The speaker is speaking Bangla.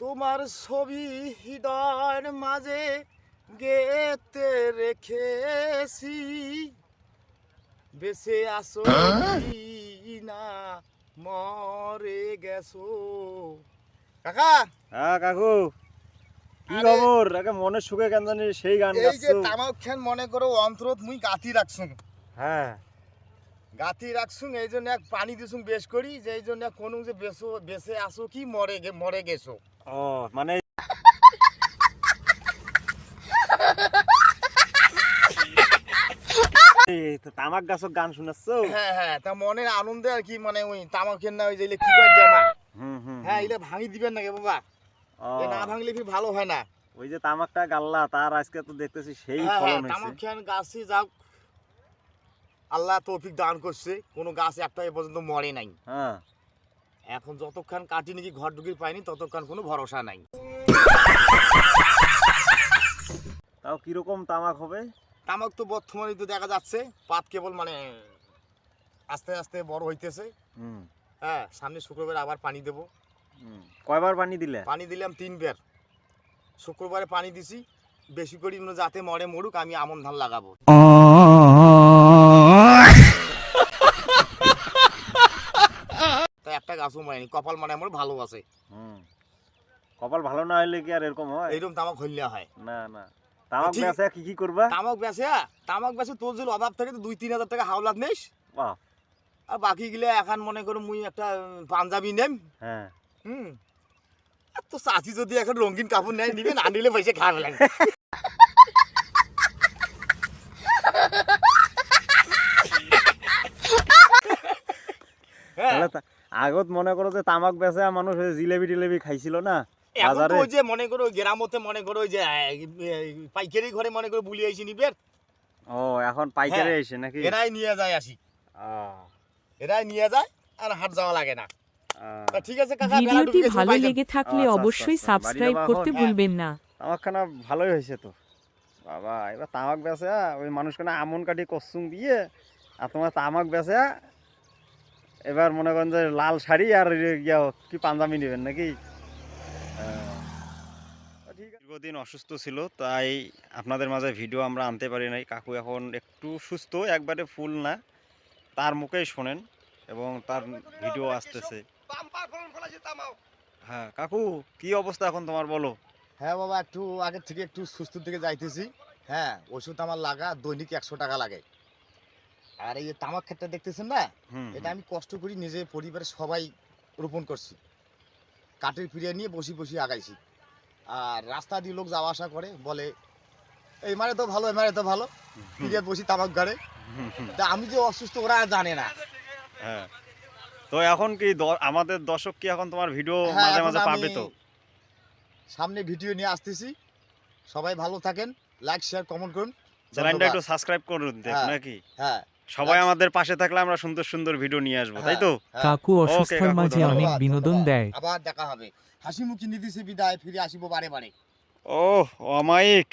তোমার ছবি হৃদয়ের মাঝে গেতে রেখেছি। বেঁচে আসো না মরে গেছো। কাকা! হ্যাঁ কাকু। কি খবর? একে মনের সুখে কেন জানি সেই গান এই যে তামাক খান মনে করো অন্তরত মুই গাতি রাখছুম হ্যাঁ। গাতি রাখছুম এই জন্য এক পানি দিছুম বেশ করি যে এই জন্য কোন যে বেসো বেসে আসো কি মরে গে মরে গেছো। ও মানে তামাক গাছক গান শুনাচ্ছ হ্যাঁ হ্যাঁ তা মনের আনন্দে আর কি মানে ওই তামাকের না ওই যে কি করে জামা। হ্যাঁ। এটা ভাঙি দিবেন নাকি বাবা? না ভাঙলে ফির ভালো হয় না? ওই যে তামাকটা গাল্লা তার আজকে তো দেখতেছি সেই হ্যাঁ হ্যাঁ তামাক হয়েছে। খান গাছে যাও আল্লাহ তৌফিক দান করছে কোনো গাছ একটা এ পর্যন্ত মরে নাই। হ্যাঁ। এখন যতক্ষণ কাটি নাকি ঘর ঢুকির পাইনি ততক্ষণ কোনো ভরসা নাই। তাও কীরকম তামাক হবে? তামাক তো বর্তমানে তো দেখা যাচ্ছে পাত কেবল মানে আস্তে আস্তে বড় হইতেছে। হ্যাঁ সামনে শুক্রবার আবার পানি দেব। হুম। কয়বার পানি দিলে? পানি দিলাম তিনবার। শুক্রবারে পানি দিছি বেশি করে যাতে মরে মরুক আমি আমন ধান লাগাবো তাই একটা গাছও মরেনি কপাল মানে আমার ভালো আছে। কপাল ভালো না হলে কি আর এরকম হয়? এইরকম তামাক হইলে হয়। না না। তামাক বেচা কি কি করবা? তামাক বেচে তামাক বেচে তোর অভাব থাকে তো দুই তিন হাজার টাকা হাওলাত নিস। আর বাকি গিলে এখন মনে করো মুই একটা পাঞ্জাবি নেম। হ্যাঁ। হুম। তো চাচি যদি এখন রঙিন কাপড় নেয় নিবে না নিলে পয়সা খাবে লাগে। হ্যাঁ, আগত মনে করো যে তামাক বেচা মানুষ জিলেবি টিলেবি খাইছিল না? বাজারে ওই যে মনে করো গ্রামতে মনে করো ওই যে পাইকারি ঘরে মনে করো বুলি নিবে ও এখন পাইকারি হ্যাঁ। এসে নাকি? এরাই নিয়ে যায় আসি। এরাই নিয়ে যায় আর হাট যাওয়া লাগে না। ঠিক আছে কাকা ভিডিওটি ভালো লেগে থাকলে আচ্ছা, অবশ্যই আচ্ছা, আচ্ছা। সাবস্ক্রাইব করতে ভুলবেন না। তামাকখানা ভালোই হয়েছে তো। বাবা এবার তামাক বেচা ওই মানুষখানে আমন কাঠি কসুম দিয়ে আর তোমার তামাক বেচা এবার মনে করেন যে লাল শাড়ি আর ইয়া কি পাঞ্জাবি নেবেন নাকি? দীর্ঘদিন অসুস্থ ছিল তাই আপনাদের মাঝে ভিডিও আমরা আনতে পারি নাই। কাকু এখন একটু সুস্থ একবারে ফুল না। তার মুখেই শোনেন এবং তার ভিডিও আসতেছে। হ্যাঁ কাকু কি অবস্থা এখন তোমার বলো? হ্যাঁ বাবা একটু আগের থেকে একটু সুস্থ থেকে যাইতেছি। হ্যাঁ ওষুধ আমার লাগা দৈনিক একশো টাকা লাগে। আর এই তামাক ক্ষেতটা দেখতেছেন না? এটা আমি কষ্ট করি নিজে পরিবারের সবাই রোপণ করছি। কাঠের ফিরিয়ে নিয়ে বসি বসি আগাইছি। আর রাস্তা দিয়ে লোক যাওয়া আসা করে বলে এই মারে তো ভালো এই মারে তো ভালো। ফিরিয়ে বসি তামাক গাড়ে তা আমি যে অসুস্থ ওরা জানে না। হ্যাঁ। তো এখন কি আমাদের দর্শক কি এখন তোমার ভিডিও হ্যাঁ, মাঝে মাঝে পাবে তো? সামনে ভিডিও নিয়ে আসতেছি। সবাই ভালো থাকেন লাইক শেয়ার কমেন্ট করুন। চ্যানেলটা একটু সাবস্ক্রাইব করুন দেখ হ্যাঁ। নাকি? হ্যাঁ। সবাই আমাদের পাশে থাকলে আমরা সুন্দর সুন্দর ভিডিও নিয়ে আসব তাই তো? হ্যাঁ। কাকু অসুস্থর মাঝে অনেক বিনোদন দেয়। আবার দেখা হবে। হাসি মুখী নিদিছে বিদায় ফিরে আসিব বারে বারে। ও অমায়িক।